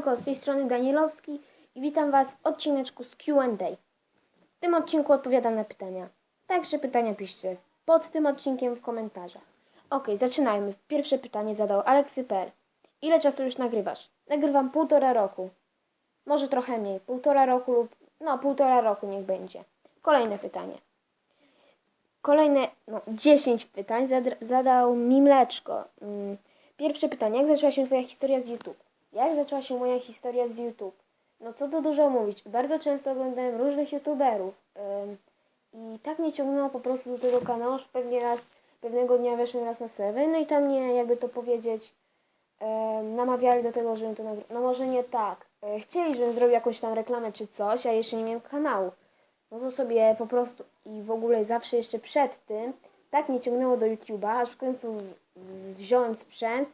Siemanko, z tej strony Danielowski i witam Was w odcineczku z Q&A. W tym odcinku odpowiadam na pytania. Także pytania piszcie pod tym odcinkiem w komentarzach. Ok, zaczynajmy. Pierwsze pytanie zadał Aleksy.pl. Ile czasu już nagrywasz? Nagrywam półtora roku. Może trochę mniej. Półtora roku lub... No, półtora roku niech będzie. Kolejne pytanie. Kolejne, no, 10 pytań zadał mi Mleczko. Mm, Pierwsze pytanie. Jak zaczęła się Twoja historia z YouTube? Jak zaczęła się moja historia z YouTube? No co tu dużo mówić. Bardzo często oglądałem różnych YouTuberów. I tak mnie ciągnęło po prostu do tego kanału, że pewnie raz, pewnego dnia weszłem raz na serwer, no i tam mnie, jakby to powiedzieć, namawiali do tego, żebym to nagrywał. No może nie tak. E, Chcieli, żebym zrobił jakąś tam reklamę czy coś, a jeszcze nie miałem kanału. No to sobie po prostu i w ogóle zawsze jeszcze przed tym tak mnie ciągnęło do YouTube'a, aż w końcu wziąłem sprzęt,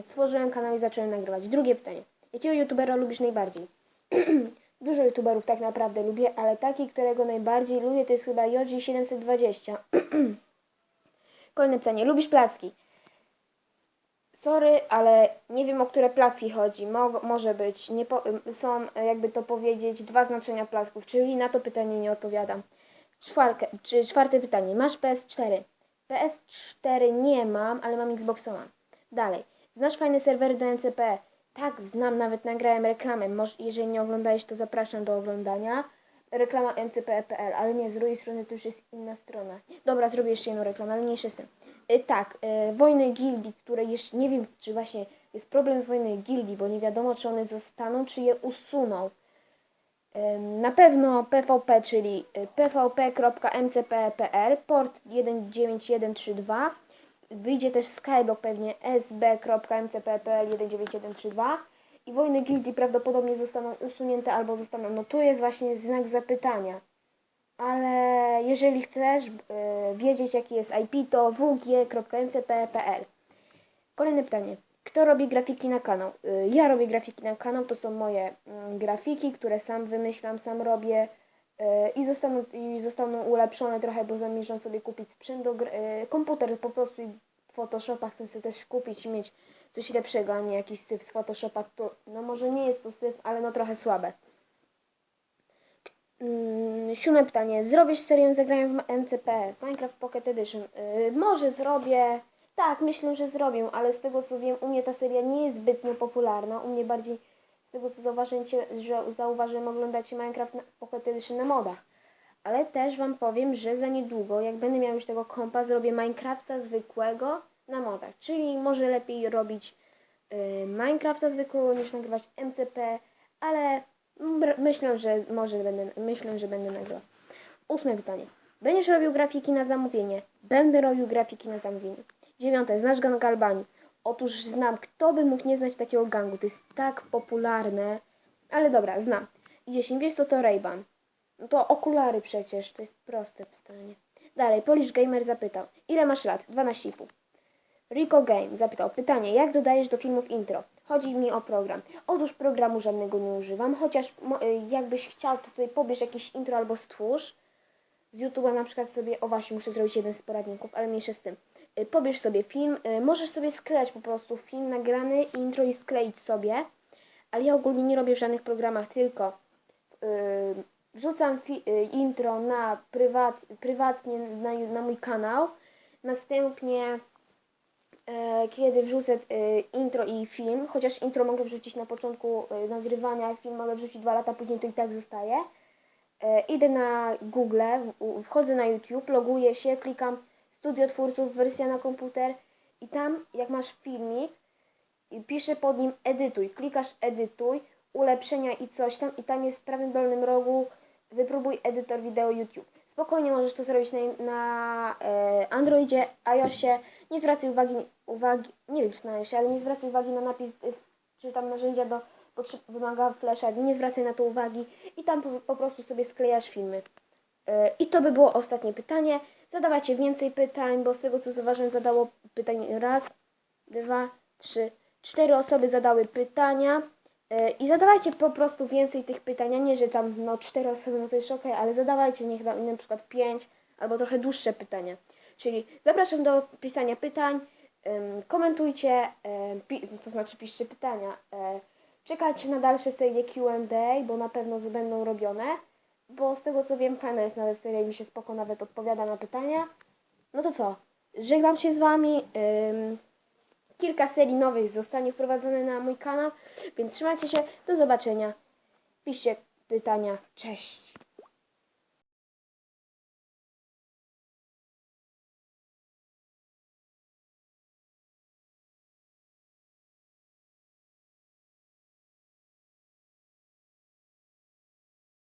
stworzyłem kanał i zacząłem nagrywać. Drugie pytanie. Jakiego YouTubera lubisz najbardziej? Dużo YouTuberów tak naprawdę lubię, ale taki, którego najbardziej lubię, to jest chyba Yoji720. Kolejne pytanie. Lubisz placki? Sorry, ale nie wiem o które placki chodzi. Mo może być. Nie są, e, jakby to powiedzieć, dwa znaczenia placków, czyli na to pytanie nie odpowiadam. Czy czwarte pytanie. Masz PS4? PS4 nie mam, ale mam Xbox One. Dalej. Znasz fajne serwery do MCP? Tak, znam, nawet nagrałem reklamę. Może, jeżeli nie oglądałeś, to zapraszam do oglądania. Reklama mcp.pl, ale nie, z drugiej strony to już jest inna strona. Dobra, zrobię jeszcze jedną reklamę, ale mniejszy syn. Y, tak, y, wojny gildii, które jeszcze nie wiem, czy właśnie jest problem z wojny gildii, bo nie wiadomo, czy one zostaną, czy je usuną. Ym, Na pewno PvP, czyli y, pvp.mcp.pl, port 19132. Wyjdzie też skyblock pewnie sb.mcp.pl 19132. I wojny gildii prawdopodobnie zostaną usunięte albo zostaną. No tu jest właśnie znak zapytania. Ale jeżeli chcesz y, wiedzieć jaki jest IP, to wg.mcp.pl. Kolejne pytanie. Kto robi grafiki na kanał? Y, Ja robię grafiki na kanał, to są moje mm, grafiki, które sam wymyślam, sam robię i zostaną, i zostaną ulepszone trochę, bo zamierzam sobie kupić sprzęt do gr- y, komputer po prostu i Photoshopa chcę sobie też kupić i mieć coś lepszego, a nie jakiś syf z Photoshopa, to no może nie jest to syf, ale no trochę słabe. Mm, Siódme pytanie. Zrobisz serię zagrania w MCP, Minecraft Pocket Edition? Yy, może zrobię. Tak, myślę, że zrobię, ale z tego co wiem, u mnie ta seria nie jest zbytnio popularna. U mnie bardziej, tego co zauważyłem, że zauważyłem, oglądacie Minecraft na, Pocket Edition na modach. Ale też Wam powiem, że za niedługo, jak będę miał już tego kompa, zrobię Minecrafta zwykłego na modach. Czyli może lepiej robić yy, Minecrafta zwykłego niż nagrywać MCP, ale Myślę, że może będę, myślę, że będę nagrywał. Ósme pytanie. Będziesz robił grafiki na zamówienie? Będę robił grafiki na zamówienie. Dziewiąte. Znasz gang Albanii? Otóż znam. Kto by mógł nie znać takiego gangu? To jest tak popularne. Ale dobra, znam. I dziesięć. Wiesz co to Ray-Ban? No to okulary przecież. To jest proste pytanie. Dalej. Polish Gamer zapytał. Ile masz lat? 12,5. Rico Game zapytał pytanie, jak dodajesz do filmów intro? Chodzi mi o program. Otóż programu żadnego nie używam, chociaż y, jakbyś chciał, to sobie pobierz jakieś intro albo stwórz. Z YouTube'a na przykład sobie, o właśnie, muszę zrobić jeden z poradników, ale mniejsze z tym. Y, Pobierz sobie film, y, możesz sobie sklejać po prostu film nagrany, intro i skleić sobie, ale ja ogólnie nie robię w żadnych programach, tylko y, wrzucam intro na prywat, prywatnie na, na mój kanał, następnie kiedy wrzucę intro i film, chociaż intro mogę wrzucić na początku nagrywania, film mogę wrzucić dwa lata później, to i tak zostaje. Idę na Google, wchodzę na YouTube, loguję się, klikam Studio Twórców, wersja na komputer i tam jak masz filmik, i piszę pod nim edytuj, klikasz edytuj, ulepszenia i coś tam i tam jest w prawym dolnym rogu wypróbuj edytor wideo YouTube. Spokojnie możesz to zrobić na, na e, Androidzie, iOSie. Nie zwracaj uwagi, uwagi, nie wiem czy na iOSie, ale nie zwracaj uwagi na napis, y, czy tam narzędzia do potrzeb, wymaga flasha, nie zwracaj na to uwagi i tam po, po prostu sobie sklejasz filmy. I to by było ostatnie pytanie. Zadawajcie więcej pytań, bo z tego co zauważyłem zadało pytań raz, dwa, trzy, cztery osoby zadały pytania. E, I zadawajcie po prostu więcej tych pytań, a nie, że tam no cztery osoby, no to jest okej, ale zadawajcie niech da, na przykład pięć albo trochę dłuższe pytania. Czyli zapraszam do pisania pytań, komentujcie, to znaczy piszcie pytania, e, Czekać na dalsze serie Q&A, bo na pewno będą robione. Bo z tego co wiem, fajna jest nawet seria mi się spoko nawet odpowiada na pytania. No to co? Żegnam się z Wami. Ym, kilka serii nowych zostanie wprowadzone na mój kanał, więc trzymajcie się. Do zobaczenia. Piszcie pytania. Cześć.